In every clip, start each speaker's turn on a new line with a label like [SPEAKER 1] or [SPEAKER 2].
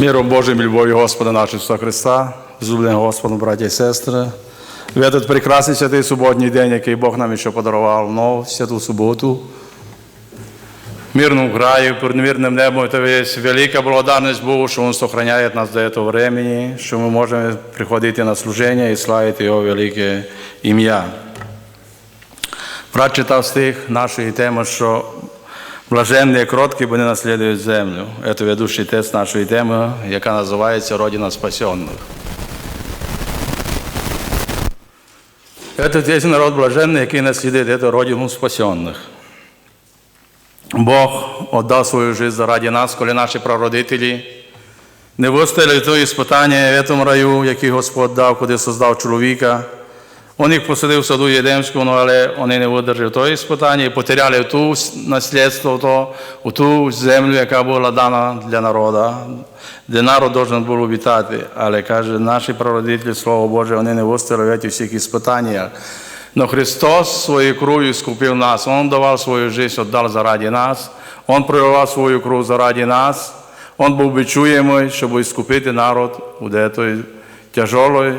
[SPEAKER 1] Миром Божим і любов'ю Господа нашого Ісуса Христа, зубленого Господом, браті і сестри. В этот прекрасний святий суботній день, який Бог нам ще подарував, ну, святу суботу. Мирному краю, перед мирним небом, це є велика благодарність Богу, що Він сохраняє нас до цього времени, що ми можемо приходити на служення і славити Його велике ім'я. Брат читав стих нашої теми, що блаженні кроткі, бо не наслідують землю. Це ведучий тест нашої теми, яка називається Родина спасенних. Це є народ блаженний, який наслідує цю родину спасенних. Бог віддав свою життя заради нас, коли наші прародителі не вистояли то іспитання в цьому раю, який Господь дав, куди создав чоловіка. Он їх посадив в саду Єдемському, але вони не видержали того іспитання і потеряли ту наслідство, то, ту землю, яка була дана для народу, де народ должен був обітати. Але каже, наші прародителі, Слово Боже, вони не вистояли в всіх іспитаннях. Но Христос своєю кров'ю скупив нас. Он давав свою життя, віддав заради нас. Он проливав свою кров заради нас. Он був бичуємий, щоб іскупити народ у тяжелої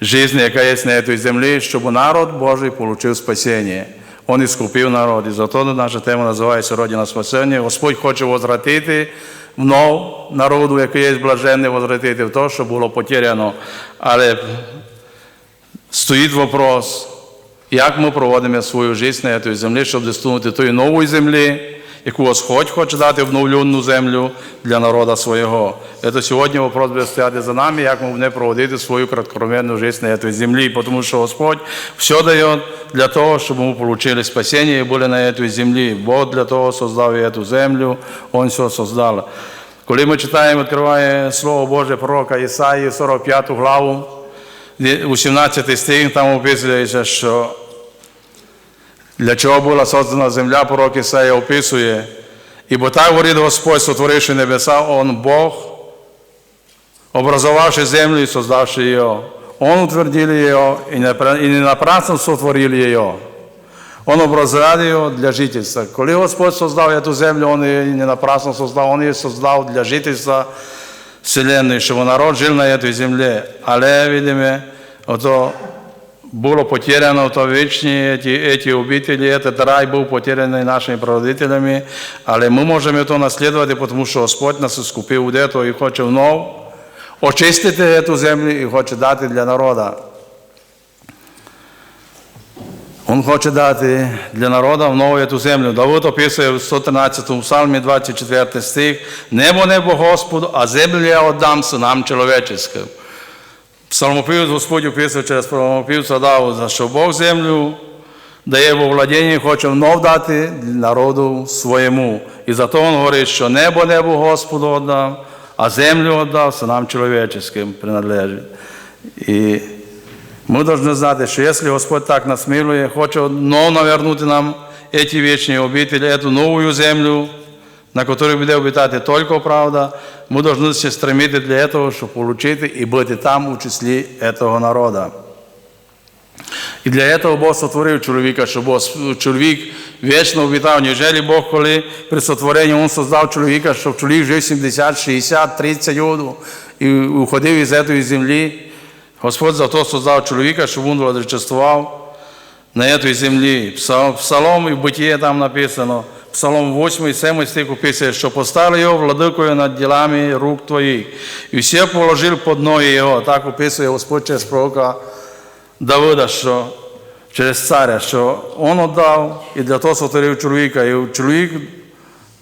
[SPEAKER 1] жизни, яка є на цій землі, щоб народ Божий отримав спасіння. Он іскупив народ. І зато наша тема називається Родина спасіння. Господь хоче возвратити внов народу, який є блаженний, возвратити в те, що було потеряно. Але стоїть вопрос, як ми проводимо свою життя на цій землі, щоб достигнути тої нової землі, яку Господь хоче дати обновлену землю для народу свого. Це сьогодні вопрос буде стояти за нами, як ми не проводити свою краткоменну життя на цій землі, тому що Господь все дає для того, щоб ми отримали спасіння і були на цій землі. Бог для того создав цю землю, Він все создав. Коли ми читаємо, відкриває Слово Боже пророка Ісаї, 45 главу, 18 стих, там описується, що для чого була создана земля, пророк Ісаїя описує. Ібо так говорить Господь, сотворивши небеса, Он Бог, образовавши землю и создавши ее. Он утвердил ее и не напрасно сотворил ее. Он образував ее для жительства. Коли Господь создав цю землю, Он її не напрасно создав, Он її создав для жительства Вселенної, щоб народ жив на цій землі. Але, видимо, ото було потеряно то вічні ці, ці обителі, этот рай був потеряний нашими прародителями, але ми можемо то наслідувати, тому що Господь нас скупив у дето і хоче внов очистити цю землю і хоче дати для народу. Он хоче дати для народу внову цю землю. Давид описує в 113 псалмі, 24 стих, «Небо, небо Господу, а землю я отдам синам чоловіческим». Псалмопівець Господь описує через псалмопівця Давида, що Бог землю дає во владіння і хоче внов дати народу своєму. І зато він говорить, що небо небо Господу віддав, а землю віддав синам чоловіческим принадлежить. І ми повинні знати, що якщо Господь так нас милує, хоче знов навернути нам ці вічні обителі, цю нову землю, на которой буде обитати тільки правда, ми повинні ще стремити для того, щоб отримати і бути там у числі цього народу. І для цього Бог сотворив чоловіка, щоб чоловік вічно обітав, ніжели Бог, коли при сотворенні Він создав чоловіка, щоб чоловік жив 70, 60, 30 років і уходив із цієї землі. Господь за то создав чоловіка, щоб він владичествував на цій землі. Псалом і в Битіє там написано, Псалом 8, 7 стих описує, що поставили його владикою над ділами рук твоїх. І все положив під ноги його. Так описує Господь через пророка Давида, що через царя, що він віддав і для того сотворив чоловіка. І чоловік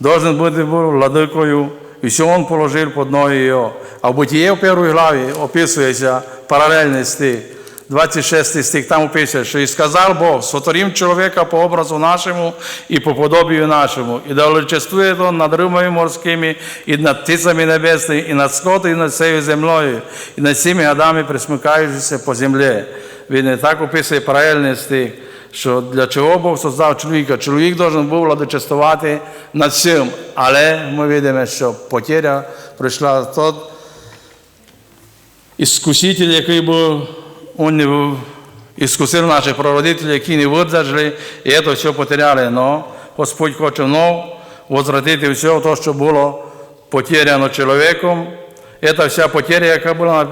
[SPEAKER 1] должен бути владикою, і все він положив під ноги його. А в Битіє в першій главі описується паралельний стих. 26 стих там описує, що і сказав Бог, сотворим чоловіка по образу нашому і по подобію нашому, і величествує он над рибами морськими, і над птицями небесними, і над скотом, і над цією землею, і над всіми гадами, присмикаючися по землі. Він не так описує паралельний стих, що для чого Бог создав чоловіка. Чоловік должен був владичествувати над всім, але ми бачимо, що потеря прийшла тот іскуситель, який був он не іскусив наших прародителів, які не видержали, і це все потеряли. Но Господь хоче знов возвратити все те, що було потеряно чоловіком. Це вся потеря, яка була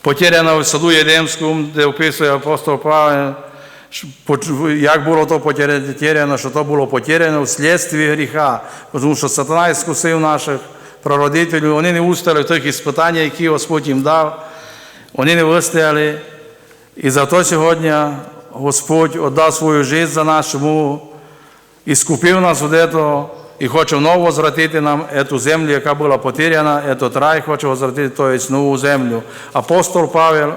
[SPEAKER 1] потеряна в саду Єдемському, де описує апостол Павел, як було то потеряно, що то було потеряно вследствие гріха, тому що сатана іскусив наших прародителів, вони не устали в тих іспитань, які Господь їм дав, вони не вистояли. І зато сьогодні Господь віддав свою життя за нас, чому і скупив нас від этого, і хоче знову возвратити нам эту землю, яка була потеряна, этот рай хоче возвратити, то есть нову землю. Апостол Павел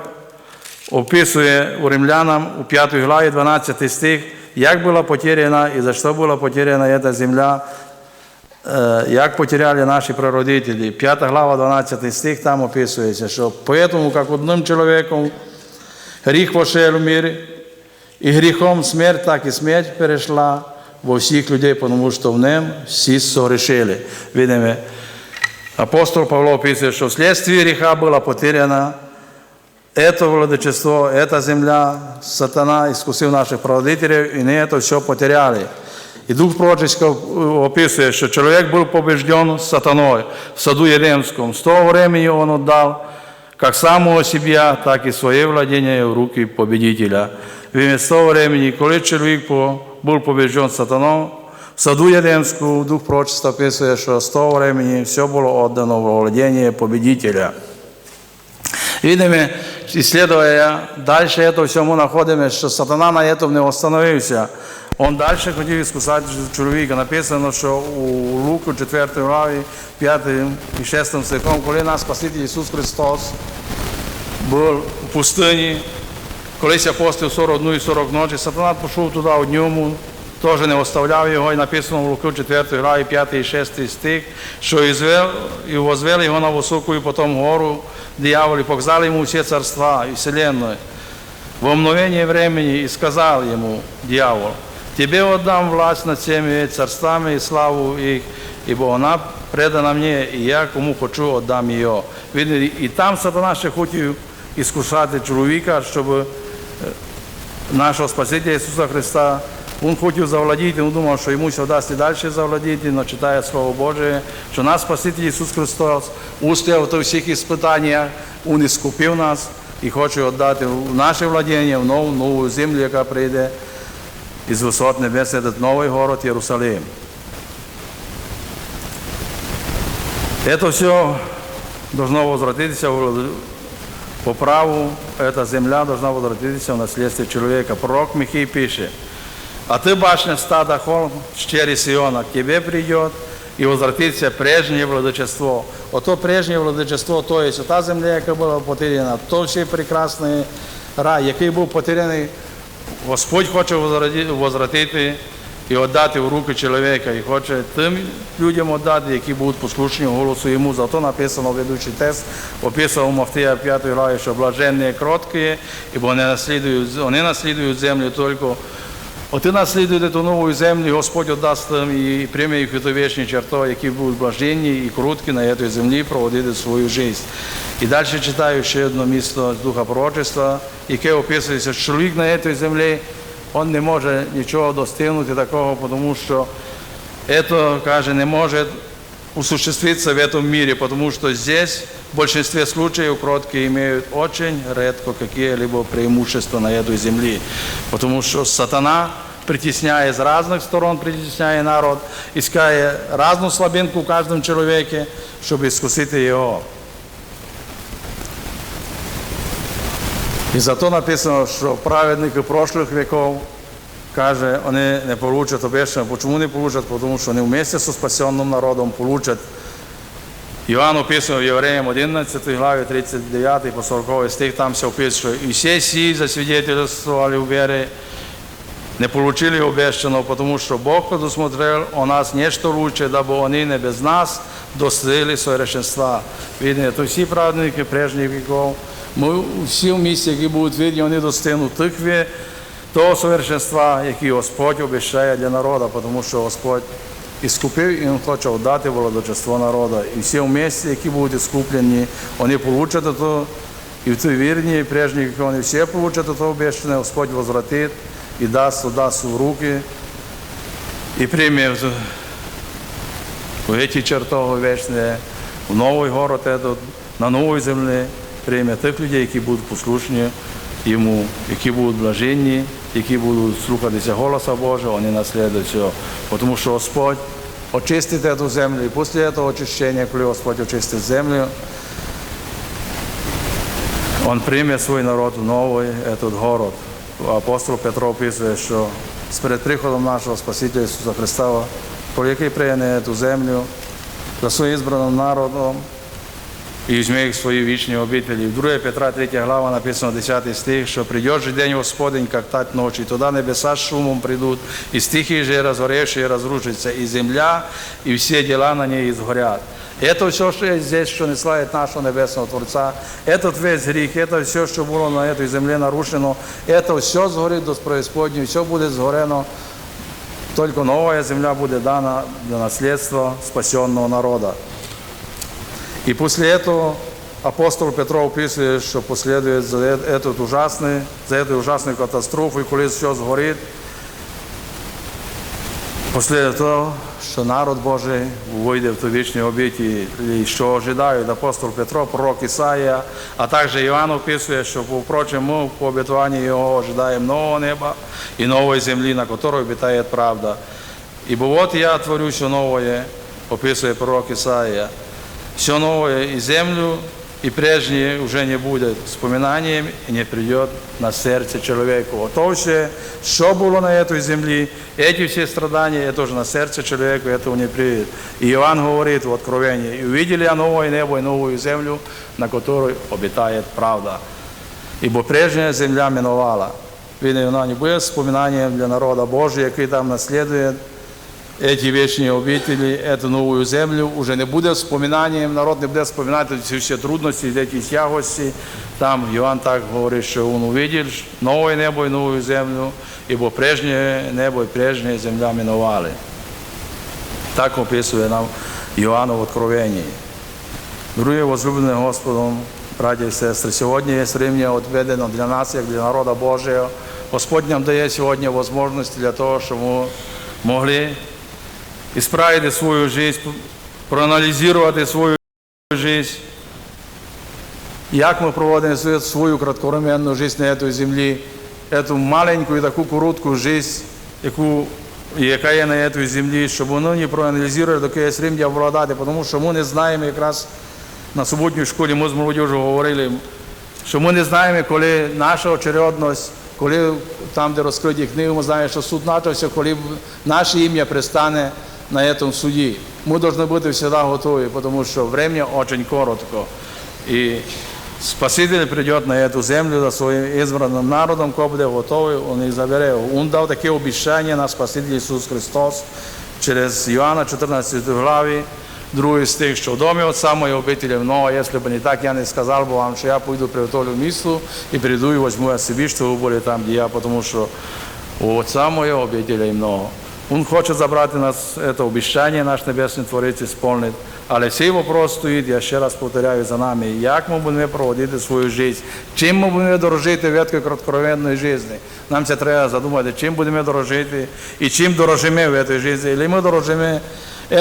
[SPEAKER 1] описує у римлянам у 5 главі 12 стих, як була потеряна і за що була потеряна эта земля, е, як потеряли наші прародителі. 5 глава 12 стих там описується, що поэтому, як одним чоловіком гріх вошел в мир, і гріхом смерть, так і смерть перейшла во всіх людей, тому що в нем всі согрешили. Видимо, апостол Павло описує, що вследствие гріха була потеряна это владычество, эта земля, сатана искусил наших прародителей, и не это все потеряли. І Дух Пророческий описує, що чоловік був побежден сатаною в саду Едемском. С того времени он отдал как самого себя, так и своє владение в руки победителя. Він з того времени, коли чоловік по- був побежден сатаном, в саду Едемському Дух Пророчества описує, що з того времени все було отдано в владение победителя. Видимо, исследуя дальше это все, мы находим, что сатана на этом не остановився. Он дальше хотів іскусати чоловіка. Написано, що у Луку 4 главі 5 і 6 стихом, коли нас Спаситель Ісус Христос був у пустині, колись апостол 41 і 40 ночі, сатана пішов туди у ньому, теж не оставляв його, і написано в Луку 4 главі 5 і 6 стих, що і звел, і возвел його на високу і потім гору диявол, і показали йому всі царства і вселенную. Во мгновение времени и сказал ему дьявол, тебе отдам власть над всеми царствами и славу их, ибо она предана мне, и я кому хочу отдам ее. Видно, і там сатана ще хотів іскушати чоловіка, щоб е, нашого Спасителя Ісуса Христа, він хотів завладіти, він думав, що йому вдасться і далі завладіти, але читає Слово Боже, що наш Спаситель Ісус Христос устояв у всіх іспитаннях, Він іскупив нас і хоче віддати в наше владіння, в нову, нову землю, яка прийде із висот небес, це новий город Єрусалим. Это все должно возвратиться в- по праву, эта земля должна возвратиться в наследство человека. Пророк Михей пишет, а ты, башня стада холм, щери Сиона, к тебе придет и возвратится прежнее владычество. Ото прежнє владичество, то є та земля, яка була потеряна, то всі прекрасний рай, який був потеряний, Господь хоче возвратити і віддати в руки чоловіка, і хоче тим людям віддати, які будуть послушні голосу йому. Зато написано ведучий тест, описував Мафтія 5 главі, що блаженні кроткі, ібо вони наслідують, вони наслідують землю тільки От і наслідуєте ту нову землю, Господь віддасть їм і прийме їх у вічні черто, які будуть блаженні і круткі на цій землі проводити свою життя. І далі читаю ще одне місто з Духа Пророчества, яке описується, що чоловік на цій землі, він не може нічого достигнути такого, тому що це, каже, не може осуществиться в этом мире, потому что здесь в большинстве случаев кроткие имеют очень редко какие-либо преимущества на этой земле, потому что сатана притесняя с разных сторон, притесняя народ, иская разную слабинку в каждом человеке, чтобы искусить его. І зато написано, що праведники прошлых веков, каже, вони не получат обещання. Почему не получат? Потому що вони вместе со спасенным народом получат. Іван описує в Євреям 11 главі 39 по 40 стих, там все описує, що і всі сі засвидетельствовали в вере, не получили обещанного, потому что Бог предусмотрел у нас нечто лучше, дабы они не без нас достигли совершенства. Видно, то всі праведники прежніх віков, ми всі в місті, які будуть видні, вони достигнуть тих ві- того совершенства, який Господь обіцяє для народу, тому що Господь іскупив і Він хоче віддати володочество народу. І всі в місті, які будуть іскуплені, вони получать то, і в ті вірні, і прежні віки, вони всі получать то обіцяне, Господь возвратить і дасть, дасть в руки, і прийме в- в эти чертоги вечні, в новий город этот, на новій землі прийме тих людей, які будуть послушні йому, які будуть блаженні, які будуть слухатися голоса Божого, вони наслідують цього. Тому що Господь очистить цю землю, і після цього очищення, коли Господь очистить землю, Он прийме свій народ в новий этот город. Апостол Петро описує, що з перед приходом нашого Спасителя Ісуса Христа, про який прийняне цю землю за своїм збраним народом і візьме їх свої вічні обителі. В 2 Петра 3 глава написано 10 стих, що придет же день Господень, как тать ночі, тоді небеса з шумом придуть, і стихи же разгоревшие разрушится, і земля, і всі діла на ній згорять. Это все, що є здесь, що не славить нашого Небесного Творця, этот весь гріх, это все, що було на этой землі нарушено, это все згорить до преисподньої, все буде згорено, тільки нова земля буде дана для наслідства спасенного народа. И после этого апостол Петро описує, що последує за этот ужасний, за эту ужасну катастрофу, і коли все згорить, Після того, що народ Божий вийде в ту вічну обіті, і що ожидають апостол Петро, пророк Ісаїя, а також Іван описує, що впрочем, по обітуванні його ожидаємо нового неба і нової землі, на якій обітає правда. Ибо вот я творю все новое, описує пророк Исаия, все новое и землю, и прежнее уже не будет вспоминанием и не придет на серце человеку. Ото все, що було на этой землі, эти все страдания, это уже на серце человеку, этого не придет. И Иоанн говорит в Откровении, и увидели я новое небо и новую землю, на которой обитает правда. Ибо прежняя земля миновала. Видно, вона не буде вспоминанием для народа Божия, який там наслідує эти вечные обители, эту новую землю, уже не буде вспоминанием, народ не буде вспоминати ці всі трудності, ці тягості. Там Йоанн так говорить, що він увидів нове небо і нову землю, ібо прежнє небо і прежня земля минували. Так описує нам Йоанн в Откровенні. Друге, возлюблене Господом, браті і сестри, сьогодні є врем'я відведено для нас, як для народу Божого. Господь нам дає сьогодні можливості для того, щоб ми могли исправити свою жизнь, проаналізувати свою жизнь, як ми проводимо свою- кратковременну жизнь на цій землі, цю маленьку і таку коротку жизнь, яку, яка є на цій землі, щоб воно не проаналізували до якогось рівня владати, тому що ми не знаємо якраз на суботній школі ми з молодіжю говорили, що ми не знаємо, коли наша очередність, коли там, де розкриті книги, ми знаємо, що суд почався, коли наше ім'я пристане на цьому суді. Ми повинні бути завжди готові, тому що время дуже коротко. І Спаситель прийде на цю землю за своїм ізбраним народом, коли буде готовий, він їх забере. Він дав таке обіцяння на Спаситель Ісус Христос через Іоанна 14 главі, другий стих, що в домі Отца моєї обителі много, якщо б не так, я не сказав би вам, що я пойду приготовлю місто і прийду і возьму я собі, що ви були там, де я, тому що у Отца моєго обителі много. Він хоче забрати нас, це обіцяння, наш Небесний Творець сповнить. Але цей вопрос стоїть, я ще раз повторяю за нами, як ми будемо проводити свою життя, чим ми будемо дорожити в цій кратковременної житті. Нам це треба задумати, чим будемо дорожити і чим дорожимо в цій житті. Или ми дорожимо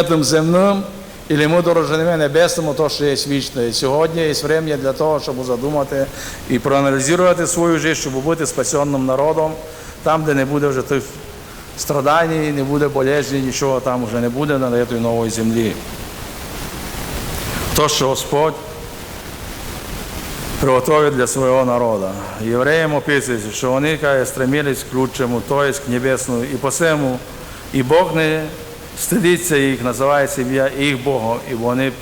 [SPEAKER 1] цим земним, или ми дорожимо небесному, то, що є вічне. І сьогодні є время для того, щоб задумати і проаналізувати свою життя, щоб бути спасенним народом, там, де не буде вже тих страдань, не буде болезні, нічого там вже не буде на цій новій землі. То, що Господь приготовив для свого народу. Євреям описується, що вони каже, стремились к лучшему, то есть к небесному, і по цьому і Бог не стидиться їх, називає ім'я їх Богом, і вони,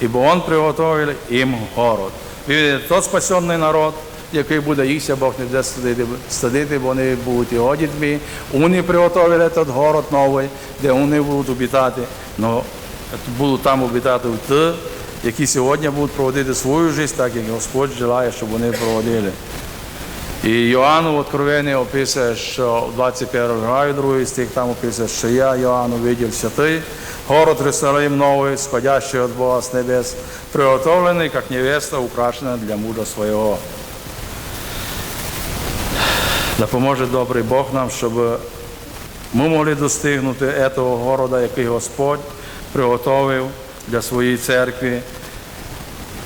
[SPEAKER 1] ібо Він приготовив їм город. Видите, тот спасенний народ, який буде їхся, Бог не буде стидити, стидити, бо вони будуть його дітьми. Вони приготовили цей город новий, де вони будуть обітати, но будуть там обітати ті, які сьогодні будуть проводити свою життя, так як Господь желає, щоб вони проводили. І Йоанн в Откровенні описує, що в 21 главі, другий стих там описує, що я, Йоанн, увидів святий, город Иерусалим новий, сходящий від Бога з небес, приготовлений, як невеста, украшена для мужа свого. Допоможе добрий Бог нам, щоб ми могли достигнути цього города, який Господь приготовив для своєї церкви.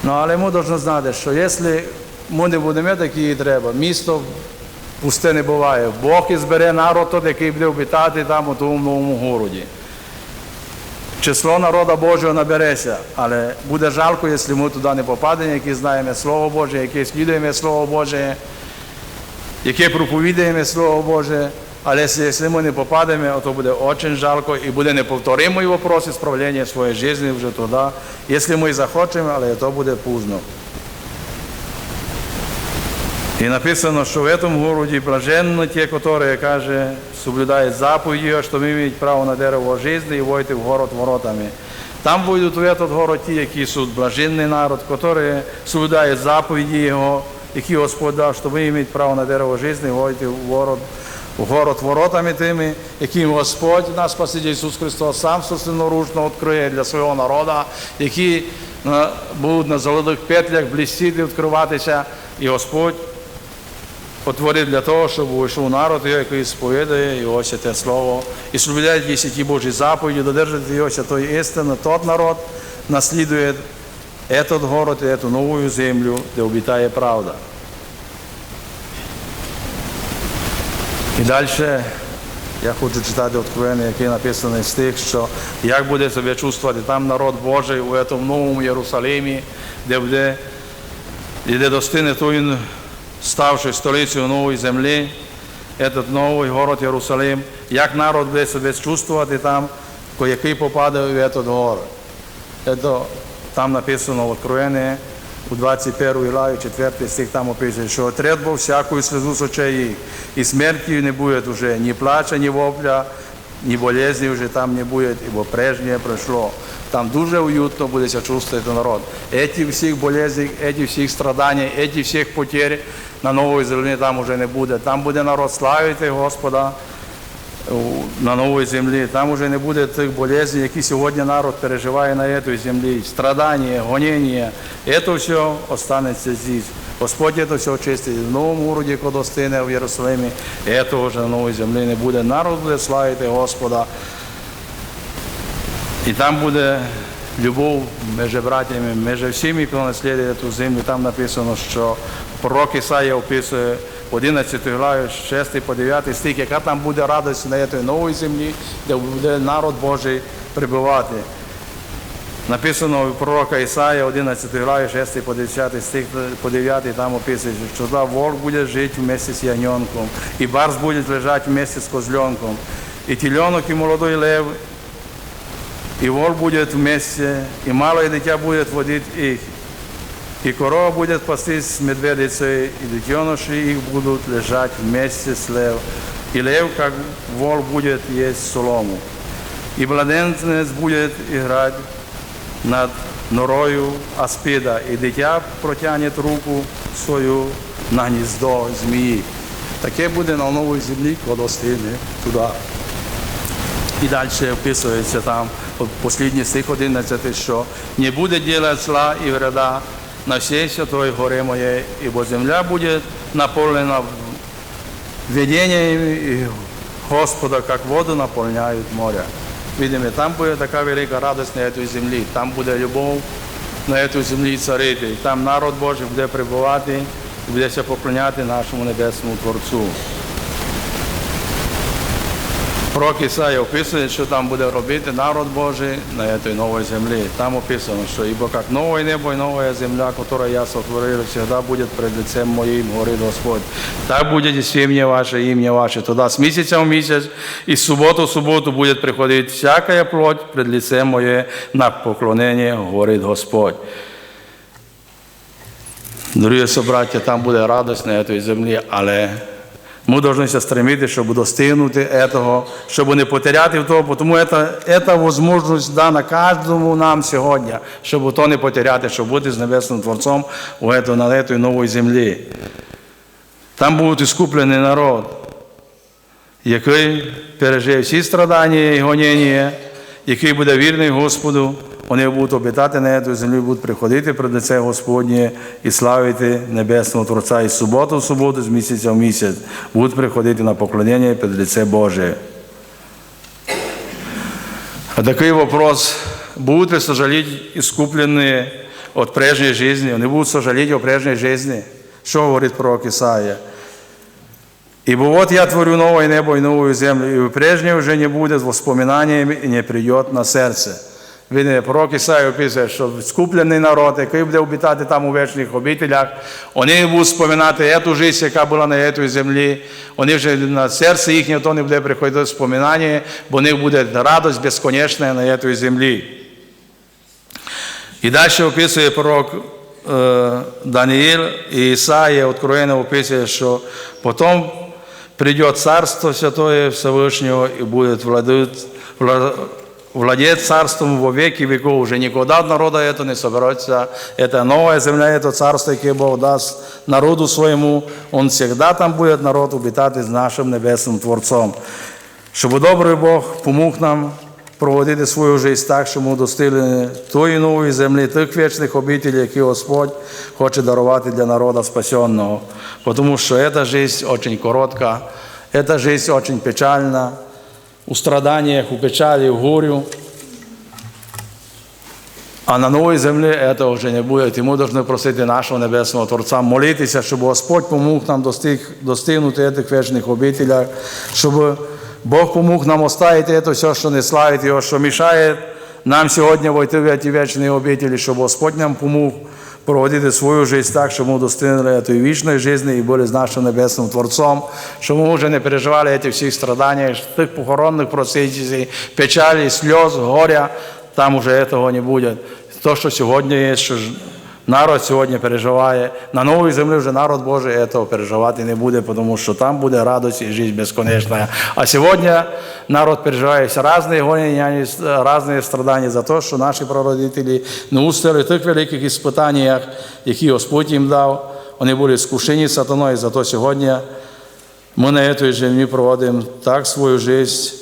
[SPEAKER 1] Ну, але ми повинні знати, що якщо ми не будемо такі, треба, місто пусте не буває. Бог і збере народ, тот, який буде обітати там у тому новому городі. Число народа Божого набереться, але буде жалко, якщо ми туди не попадемо, які знаємо Слово Боже, які слідуємо Слово Боже, яке проповідаємо Слово Боже. Але якщо- ми не попадемо, то буде дуже жалко і буде неповторимий вопрос справлення своєї життя вже туди. Якщо ми захочемо, але то буде пізно. І написано, що в цьому городі блаженні ті, які, каже, соблюдають заповіді, його, що мають право на дерево життя і войти в город воротами. Там будуть в этот город ті, які са блаженний народ, які соблюдають заповіді Його, які Господь дав, що ми мають право на дерево життя войти в город, в город воротами тими, яким Господь, наш Спаситель Ісус Христос, сам собственноручно відкриє для свого народу, які е, будуть на золотих петлях блістіти, відкриватися, і Господь отворив для того, щоб увійшов народ, який сповідає його святе слово, і соблюдає десяті Божі заповіді, додержати його святої істини, тот народ наслідує этот город і эту нову землю, де обітає правда. І далі я хочу читати откровення, яке написано з тих, що як буде себе чувствувати там народ Божий у цьому новому Єрусалимі, де буде і де достигне той, ставши столицею нової землі, этот новий город Єрусалим, як народ буде себе чувствувати там, ко- який попаде в этот город. Это, там написано в Откровении, у 21 главі, 4 стих там описує, що отряд був всякую слезу з очей їх, і смерті не буде вже ні плача, ні вопля, ні болезні вже там не буде, ібо прежнє пройшло. Там дуже уютно буде себе чувствувати народ. Эти всіх болезней, эти всіх страдань, эти всіх потерь на новій землі там вже не буде. Там буде народ славити Господа, у- на новій землі. Там вже не буде тих болезней, які сьогодні народ переживає на цій землі. Страдання, гоніння. Це все останеться здесь. Господь це все очистить. В новому городі, коли достигне в Єрусалимі, це вже на новій землі не буде. Народ буде славити Господа. І там буде любов між братями, між всіми, хто наслідує цю землю. Там написано, що пророк Ісаїя описує 11 главі, 6 по 9 стих, яка там буде радість на цій новій землі, де буде народ Божий прибувати. Написано у пророка Ісаїя 11 главі, 6 по 10 стих по 9, там описує, що туди волк буде жити вместе з ягненком, і барс буде лежати вместе з козленком, і теленок, і молодой лев, и вол будет вместе, и малое дитя будет водить их, и корова будет пастись с медведицей, и детеныши их будут лежать вместе с лев, и лев, как вол, будет есть солому, и младенец будет играть над норою аспида, и дитя протягнет руку свою на гніздо змії. Таке буде на новій землі, коли стигне туди. І далі описується там, останній стих 11, що не буде діла зла і вреда на всій святої гори моєї, ібо земля буде наповнена видениями Господа, як воду наповняють моря. Видимо, там буде така велика радість на цій землі, там буде любов на цій землі царити, там народ Божий буде прибувати буде поклоняти нашому небесному Творцю. Пророк Ісая описує, що там буде робити народ Божий на цій новій землі. Там описано, що ібо як нове небо і нова земля, яку я сотворив, завжди буде перед лицем моїм, говорить Господь. Так буде і сім'я ваше, і ім'я ваше. Туди з місяця в місяць, і з суботу в суботу буде приходити всяка плоть пред лицем моє на поклонення, говорить Господь. Дорогі собраття, там буде радість на цій землі, але ми повинні стремити, щоб достигнути цього, щоб не потеряти того, тому це, це можливість дана кожному нам сьогодні, щоб то не потеряти, щоб бути з Небесним Творцом у ето- на цій новій землі. Там буде іскуплений народ, який пережив всі страдання і гоніння, який буде вірний Господу, вони будуть обітати на цю землю, будуть приходити пред лице Господнє і славити Небесного Творця і суботу в суботу, з місяця в місяць, будуть приходити на поклонення перед лице Боже. А такий вопрос будут ли сожалеть искупленные от прежней жизни? Они будут сожалеть о прежней жизни. Что говорит пророк Исаия? Ибо вот я творю новое небо и новую землю, и прежнее уже не будет воспоминанием и не придет на серце. Видите, пророк Ісаїя описує, що скуплений народ, який буде обітати там у вечних обителях, вони будуть споминати цю життя, яка була на цій землі. Вони вже на серце їхнє то не буде приходити споминання, бо в них буде радость безконечна на цій землі. І далі описує пророк е, Даниїл і Ісаїя, откровенно описує, що потім придет Царство Святое Всевышнего и будет владеть, вла- владеть царством во веки веков. Уже никогда от народа это не соберется. Это новая земля, это царство, яке Бог даст народу своему. Он всегда там будет народ обитати з нашим небесним Творцом. Щоб добрий Бог помог нам проводити свою життя так, щоб ми достигли тої нової землі, тих вічних обітелів, які Господь хоче дарувати для народу спасенного. Тому що ця життя дуже коротка, ця життя дуже печальна, у страданнях, у печалі, в горю. А на новій землі цього вже не буде. Ми повинні просити нашого Небесного Творця, молитися, щоб Господь помог нам достиг, достигнути цих вічних обітелях, щоб Бог помог нам оставити це все, що не славить Його, що мішає нам сьогодні войти в ці вічні обітелі, щоб Господь нам помог проводити свою життя так, щоб ми достигли тої вічної житті і були з нашим Небесним Творцом, щоб ми вже не переживали ці всі страдання, тих похоронних процесів, печалі, сльоз, горя, там уже цього не буде. То, що сьогодні є, що народ сьогодні переживає, на новій землі вже народ Божий цього переживати не буде, тому що там буде радость і життя безконечна. А сьогодні народ переживає різні гонення, різні страдання за те, що наші прародителі не устали в тих великих іспитаннях, які Господь їм дав. Вони були скушені сатаною, зато сьогодні ми на цій землі проводимо так свою життя,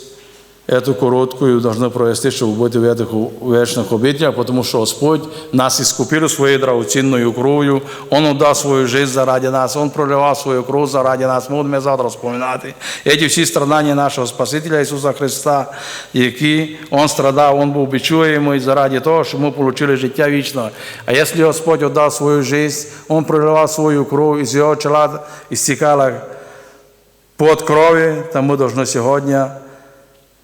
[SPEAKER 1] эту короткую должны провести, чтобы быть в этих вечных обителях, потому что Господь нас искупил своей драгоценной кровью, Он отдал свою жизнь заради нас, Он проливал свою кровь заради нас. Ми будемо завтра вспоминати. Эти всі страдання нашого Спасителя Ісуса Христа, які Он страдав, Он був бичуємий заради того, щоб ми отримали життя вічне. А якщо Господь отдав свою жизнь, Он проливав свою кров, із Його чола істікала пот крові, то ми повинні сьогодні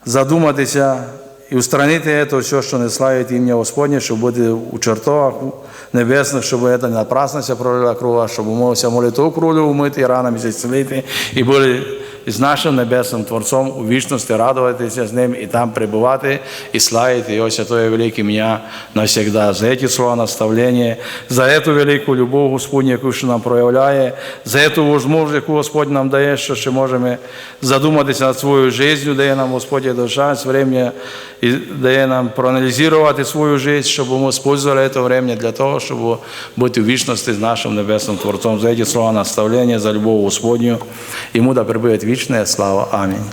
[SPEAKER 1] задуматися і устранити це все, що не славить ім'я Господнє, щоб бути у чертовах небесних, щоб це не напраснося пролила кров, щоб умовився молитву кролю умити, і ранами зцілити, і були з нашим небесним Творцом у вічності радуватися з ним і там пребувати, і славити Його святое велике ім'я навсегда. За ці слова наставлення, за цю велику любов Господню, яку що нам проявляє, за цю можливість, яку Господь нам дає, що ще можемо задуматися над своєю життю, дає нам Господь до шанс, время, і дає нам проаналізувати свою життя, щоб ми спользували це время для того, щоб бути в вічності з нашим небесним Творцом. За ці слова наставлення, за любов Господню. Йому да прибуде вічна слава. Амінь.